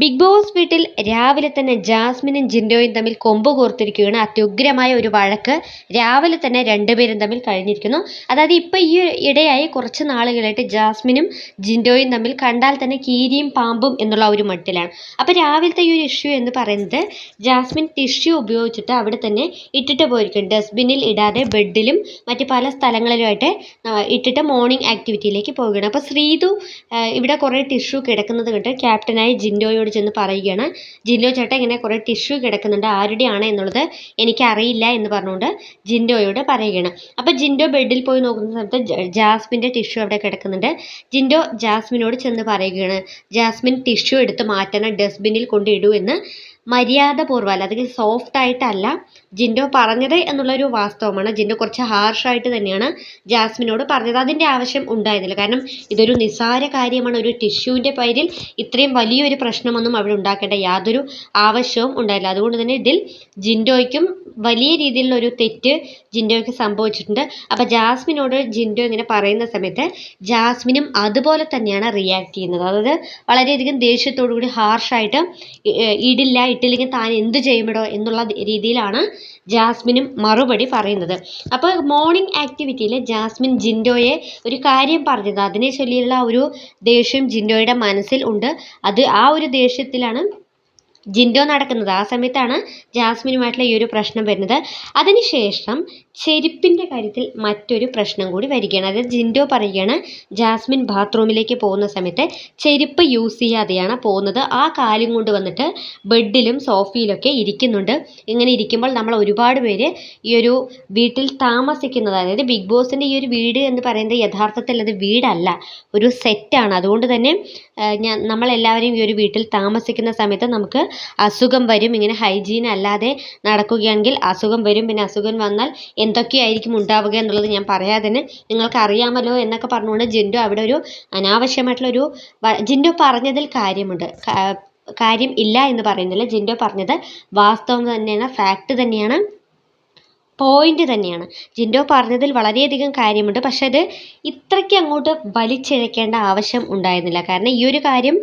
Big boss വീട്ടിൽ രാവിലെ തന്നെ ജാസ്മിനും ജിൻഡോയും തമ്മിൽ കൊമ്പ് കോർത്തിരിക്കുകയാണ്. അത്യുഗ്രമായ ഒരു വഴക്ക് രാവിലെ തന്നെ രണ്ടുപേരും തമ്മിൽ കഴിഞ്ഞിരിക്കുന്നു. അതായത് ഇപ്പം ഈ ഇടയായി കുറച്ച് നാളുകളായിട്ട് ജാസ്മിനും ജിൻഡോയും തമ്മിൽ കണ്ടാൽ തന്നെ കീരിയും പാമ്പും എന്നുള്ള ഒരു മട്ടിലാണ്. അപ്പോൾ രാവിലത്തെ ഈ ഒരു ഇഷ്യൂ എന്ന് പറയുന്നത് ജാസ്മിൻ ടിഷ്യൂ ഉപയോഗിച്ചിട്ട് അവിടെ തന്നെ ഇട്ടിട്ട് പോയിരിക്കും ഡസ്റ്റ്ബിന്നിൽ ഇടാതെ ബെഡിലും മറ്റ് പല സ്ഥലങ്ങളിലുമായിട്ട് ഇട്ടിട്ട് മോർണിംഗ് ആക്ടിവിറ്റിയിലേക്ക് പോവുകയാണ്. അപ്പോൾ ശ്രീതു ഇവിടെ കുറേ ടിഷ്യൂ കിടക്കുന്നത് കണ്ട് ക്യാപ്റ്റനായ ജിൻഡോയോട് ചെന്ന് പറയുകയാണ്. ജിൻഡോ ചേട്ടൻ ഇങ്ങനെ കുറേ ടിഷ്യൂ കിടക്കുന്നുണ്ട്. ആരുടെയാണ് എന്നുള്ളത് എനിക്കറിയില്ല എന്ന് പറഞ്ഞുകൊണ്ട് ജിൻഡോയോട് പറയുകയാണ്. അപ്പോൾ ജിൻഡോ ബെഡിൽ പോയി നോക്കുന്ന സമയത്ത് ജാസ്മിന്റെ ടിഷ്യൂ അവിടെ കിടക്കുന്നുണ്ട്. ജിൻഡോ ജാസ്മിനോട് ചെന്ന് പറയുകയാണ്. ജാസ്മിൻ ടിഷ്യൂ എടുത്ത് മാറ്റണം ഡസ്റ്റ്ബിന്നിൽ കൊണ്ടിടൂ എന്ന്. മര്യാദപൂർവം അല്ല അതൊക്കെ സോഫ്റ്റ് ആയിട്ടല്ല. ജിൻഡോ പറഞ്ഞത് എന്നുള്ളൊരു വാസ്തവമാണ്. ജിൻഡോ കുറച്ച് ഹാർഷായിട്ട് തന്നെയാണ് ജാസ്മിനോട് പറഞ്ഞത്. അതിന്റെ ആവശ്യം ഉണ്ടായിരുന്നില്ല. കാരണം ഇതൊരു നിസ്സാര കാര്യമാണ്. ഒരു ടിഷ്യൂവിന്റെ പേരിൽ ഇത്രയും വലിയൊരു പ്രശ്നമൊന്നും അവിടെ ഉണ്ടാക്കേണ്ട യാതൊരു ആവശ്യവും ഉണ്ടായില്ല. അതുകൊണ്ട് തന്നെ ഇതിൽ ജിൻഡോയ്ക്കും വലിയ രീതിയിലുള്ള ഒരു തെറ്റ് ജിൻഡോയ്ക്ക് സംഭവിച്ചിട്ടുണ്ട്. അപ്പോൾ ജാസ്മിനോട് ജിൻഡോ ഇങ്ങനെ പറയുന്ന സമയത്ത് ജാസ്മിനും അതുപോലെ തന്നെയാണ് റിയാക്ട് ചെയ്യുന്നത്. അതായത് വളരെയധികം ദേഷ്യത്തോടു കൂടി ഹാർഷായിട്ട് ഇടില്ല ഇട്ടില്ലെങ്കിൽ താൻ എന്ത് ചെയ്യുമെടോ എന്നുള്ള രീതിയിലാണ് ജാസ്മിനും മറുപടി പറയുന്നത്. അപ്പോൾ മോർണിംഗ് ആക്ടിവിറ്റിയിൽ ജാസ്മിൻ ജിൻഡോയെ ഒരു കാര്യം പറഞ്ഞത്. അതിനെ ചൊല്ലിയുള്ള ഒരു ദേഷ്യം ജിൻഡോയുടെ മനസ്സിൽ ഉണ്ട്. അത് ആ ഒരു ദേഷ്യത്തിലാണ് ജിൻഡോ നടക്കുന്നത്. ആ സമയത്താണ് ജാസ്മിനുമായിട്ടുള്ള ഈ ഒരു പ്രശ്നം വരുന്നത്. അതിനുശേഷം ചെരുപ്പിന്റെ കാര്യത്തിൽ മറ്റൊരു പ്രശ്നം കൂടി വരികയാണ്. അതായത് ജിൻഡോ പറയുകയാണ് ജാസ്മിൻ ബാത്റൂമിലേക്ക് പോകുന്ന സമയത്ത് ചെരുപ്പ് യൂസ് ചെയ്യാതെയാണ് പോകുന്നത്. ആ കാലും കൊണ്ട് വന്നിട്ട് ബെഡിലും സോഫയിലൊക്കെ ഇരിക്കുന്നുണ്ട്. ഇങ്ങനെ ഇരിക്കുമ്പോൾ നമ്മൾ ഒരുപാട് പേര് ഈ ഒരു വീട്ടിൽ താമസിക്കുന്നത് അതായത് ബിഗ് ബോസിന്റെ ഈ ഒരു വീട് എന്ന് പറയുന്നത് യഥാർത്ഥത്തിൽ അത് വീടല്ല. ഒരു സെറ്റാണ്. അതുകൊണ്ട് തന്നെ ഞാൻ നമ്മളെല്ലാവരും ഈ ഒരു വീട്ടിൽ താമസിക്കുന്ന സമയത്ത് നമുക്ക് അസുഖം വരും. ഇങ്ങനെ ഹൈജീൻ അല്ലാതെ നടക്കുകയാണെങ്കിൽ അസുഖം വരും. പിന്നെ അസുഖം വന്നാൽ എന്തൊക്കെയായിരിക്കും ഉണ്ടാവുക എന്നുള്ളത് ഞാൻ പറയാതെ തന്നെ നിങ്ങൾക്ക് അറിയാമല്ലോ എന്നൊക്കെ പറഞ്ഞുകൊണ്ട് ജിൻഡോ അവിടെ ഒരു അനാവശ്യമായിട്ടുള്ളൊരു ജിൻഡോ പറഞ്ഞതിൽ കാര്യമുണ്ട്. കാര്യം ഇല്ല എന്ന് പറയുന്നില്ല. ജിൻഡോ പറഞ്ഞത് വാസ്തവം തന്നെയാണ് ഫാക്റ്റ് തന്നെയാണ്. പോയിന്റ് തന്നെയാണ്. ജിൻഡോ പറഞ്ഞതിൽ വളരെയധികം കാര്യമുണ്ട്. പക്ഷെ അത് ഇത്രയ്ക്ക് അങ്ങോട്ട് വലിച്ചിഴക്കേണ്ട ആവശ്യം ഉണ്ടായിരുന്നില്ല. കാരണം ഈ ഒരു കാര്യം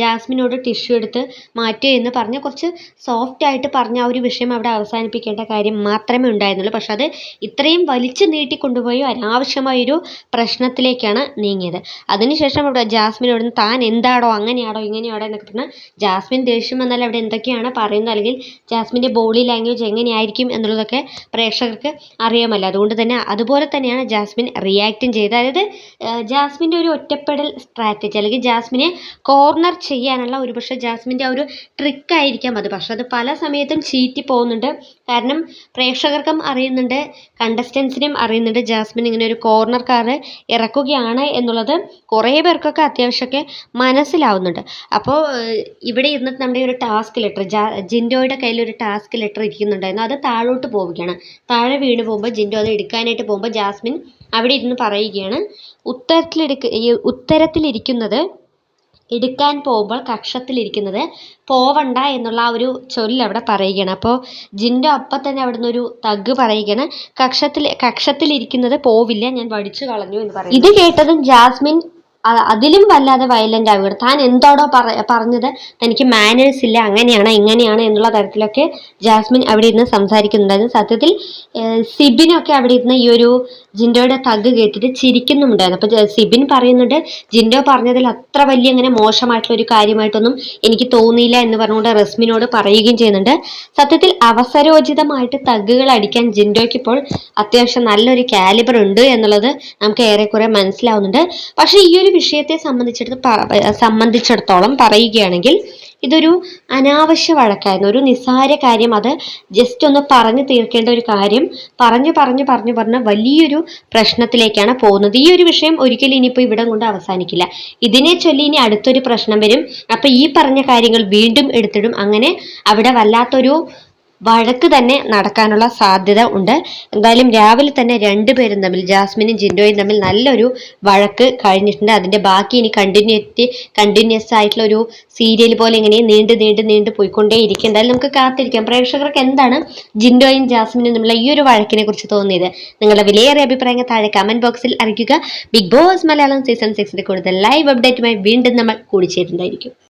ജാസ്മിനോട് ടിഷ്യൂ എടുത്ത് മാറ്റുക എന്ന് പറഞ്ഞ് കുറച്ച് സോഫ്റ്റ് ആയിട്ട് പറഞ്ഞ ആ ഒരു വിഷയം അവിടെ അവസാനിപ്പിക്കേണ്ട കാര്യം മാത്രമേ ഉണ്ടായിരുന്നുള്ളൂ. പക്ഷെ അത് ഇത്രയും വലിച്ചു നീട്ടിക്കൊണ്ടുപോയി അനാവശ്യമായൊരു പ്രശ്നത്തിലേക്കാണ് നീങ്ങിയത്. അതിനുശേഷം അവിടെ ജാസ്മിനോട് താൻ എന്താടോ അങ്ങനെയാണോ ഇങ്ങനെയാണോ എന്നൊക്കെ പറഞ്ഞാൽ ജാസ്മിൻ ദേഷ്യം വന്നാൽ അവിടെ എന്തൊക്കെയാണ് പറയുന്നത്? അല്ലെങ്കിൽ ജാസ്മിന്റെ ബോഡി ലാംഗ്വേജ് എങ്ങനെയായിരിക്കും എന്നുള്ളതൊക്കെ പ്രേക്ഷകർക്ക് അറിയാമല്ല. അതുകൊണ്ട് തന്നെ അതുപോലെ തന്നെയാണ് ജാസ്മിൻ റിയാക്റ്റും ചെയ്തത്. അതായത് ജാസ്മിന്റെ ഒരു ഒറ്റപ്പെടൽ സ്ട്രാറ്റജി അല്ലെങ്കിൽ ജാസ്മിനെ കോർണർ ചെയ്യാനുള്ള ഒരു പക്ഷേ ജാസ്മിന്റെ ആ ഒരു ട്രിക്കായിരിക്കാം അത്. പക്ഷെ അത് പല സമയത്തും ചീറ്റി പോകുന്നുണ്ട്. കാരണം പ്രേക്ഷകർക്കും അറിയുന്നുണ്ട് കണ്ടസ്റ്റൻസിനും അറിയുന്നുണ്ട് ജാസ്മിൻ ഇങ്ങനെ ഒരു കോർണർ കാർ ഇറക്കുകയാണ് എന്നുള്ളത്. കുറേ പേർക്കൊക്കെ അത്യാവശ്യമൊക്കെ മനസ്സിലാവുന്നുണ്ട്. അപ്പോൾ ഇവിടെ ഇരുന്നിട്ട് നമ്മുടെ ഒരു ടാസ്ക് ലെറ്റർ ജിൻഡോയുടെ കയ്യിൽ ഒരു ടാസ്ക് ലെറ്റർ ഇരിക്കുന്നുണ്ടായിരുന്നു. അത് താഴോട്ട് പോവുകയാണ്. താഴെ വീണ് പോകുമ്പോൾ ജിൻഡോ അത് എടുക്കാനായിട്ട് പോകുമ്പോൾ ജാസ്മിൻ അവിടെ ഇരുന്ന് പറയുകയാണ്. ഉത്തരത്തിലെടുക്ക ഉത്തരത്തിലിരിക്കുന്നത് എടുക്കാൻ പോകുമ്പോൾ കക്ഷത്തിലിരിക്കുന്നത് പോവണ്ട എന്നുള്ള ആ ഒരു ചൊല്ല് അവിടെ പറയുകയാണ്. അപ്പോൾ ജിൻഡോ അപ്പം തന്നെ അവിടെ നിന്നൊരു തഗ് പറയുകയാണ്. കക്ഷത്തിൽ കക്ഷത്തിലിരിക്കുന്നത് പോവില്ല ഞാൻ വടിച്ചു കളഞ്ഞു എന്ന് പറയും ഇത് കേട്ടതും ജാസ്മിൻ അതിലും വല്ലാതെ വയലന്റ് ആവുകയാണ് താൻ എന്തോടോ പറ പറഞ്ഞത് തനിക്ക് മാനേഴ്സ് ഇല്ല അങ്ങനെയാണ് ഇങ്ങനെയാണ് എന്നുള്ള തരത്തിലൊക്കെ ജാസ്മിൻ അവിടെ ഇരുന്ന് സംസാരിക്കുന്നുണ്ടായിരുന്നു. സത്യത്തിൽ സിബിനൊക്കെ അവിടെ ഇരുന്ന് ഈ ഒരു ജിൻഡോയുടെ തഗ് കേട്ടിട്ട് ചിരിക്കുന്നുണ്ടായിരുന്നു അപ്പോൾ സിബിൻ പറയുന്നുണ്ട് ജിൻഡോ പറഞ്ഞതിൽ അത്ര വലിയ അങ്ങനെ മോശമായിട്ടുള്ള ഒരു കാര്യമായിട്ടൊന്നും എനിക്ക് തോന്നിയില്ല എന്ന് പറഞ്ഞുകൊണ്ട് റസ്മിനോട് പറയുകയും ചെയ്യുന്നുണ്ട്. സത്യത്തിൽ അവസരോചിതമായിട്ട് തഗ്ഗുകൾ അടിക്കാൻ ജിൻഡോയ്ക്ക് ഇപ്പോൾ അത്യാവശ്യം നല്ലൊരു കാലിബർ ഉണ്ട് എന്നുള്ളത് നമുക്ക് ഏറെക്കുറെ മനസ്സിലാവുന്നുണ്ട്. പക്ഷേ ഈ ഒരു വിഷയത്തെ സംബന്ധിച്ചിടത്ത് സംബന്ധിച്ചിടത്തോളം പറയുകയാണെങ്കിൽ ഇതൊരു അനാവശ്യ വഴക്കായിരുന്നു. ഒരു നിസ്സാര കാര്യം. അത് ജസ്റ്റ് ഒന്ന് പറഞ്ഞു തീർക്കേണ്ട ഒരു കാര്യം. പറഞ്ഞു പറഞ്ഞു പറഞ്ഞു പറഞ്ഞ വലിയൊരു പ്രശ്നത്തിലേക്കാണ് പോകുന്നത്. ഈ ഒരു വിഷയം ഒരിക്കലും ഇനിയിപ്പോൾ ഇവിടെ കൊണ്ട് അവസാനിക്കില്ല. ഇതിനെ ചൊല്ലി ഇനി അടുത്തൊരു പ്രശ്നം വരും. അപ്പം ഈ പറഞ്ഞ കാര്യങ്ങൾ വീണ്ടും എടുത്തിടും. അങ്ങനെ അവിടെ വല്ലാത്തൊരു വഴക്ക് തന്നെ നടക്കാനുള്ള സാധ്യത ഉണ്ട്. എന്തായാലും രാവിലെ തന്നെ രണ്ടുപേരും തമ്മിൽ ജാസ്മിനും ജിൻഡോയും തമ്മിൽ നല്ലൊരു വഴക്ക് കഴിഞ്ഞിട്ടുണ്ട്. അതിന്റെ ബാക്കി ഇനി കണ്ടിന്യൂറ്റി കണ്ടിന്യൂസ് ആയിട്ടുള്ള ഒരു സീരിയൽ പോലെ ഇങ്ങനെ നീണ്ട് നീണ്ട് നീണ്ട് പോയിക്കൊണ്ടേ ഇരിക്കും. എന്തായാലും നമുക്ക് കാത്തിരിക്കാം. പ്രേക്ഷകർക്ക് എന്താണ് ജിൻഡോയും ജാസ്മിനും തമ്മിലുള്ള ഈ ഒരു വഴക്കിനെ കുറിച്ച് തോന്നിയത്? നിങ്ങളുടെ വിലയേറിയ അഭിപ്രായങ്ങൾ താഴെ കമന്റ് ബോക്സിൽ അറിയിക്കുക. ബിഗ് ബോസ് മലയാളം സീസൺ സിക്സിന്റെ കൂടുതൽ ലൈവ് അപ്ഡേറ്റുമായി വീണ്ടും നമ്മൾ കൂടിച്ചേരുന്നതായിരിക്കും.